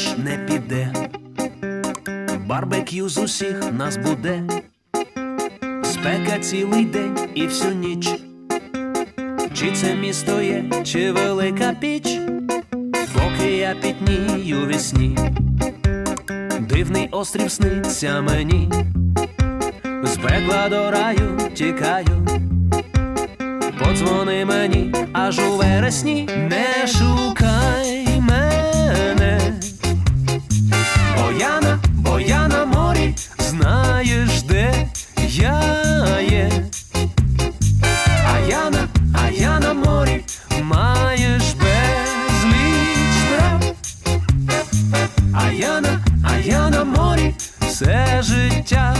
дощ не піде, барбекю з усіх нас буде, спека цілий день і всю ніч. Чи це місто є, чи велика піч, поки я пітнію весні, дивний острів сниться мені, з пекла до раю тікаю, подзвони мені аж у вересні. знаєш, де я є, а я на, а я на морі маєш безліч прав. а я на, а я на морі все життя.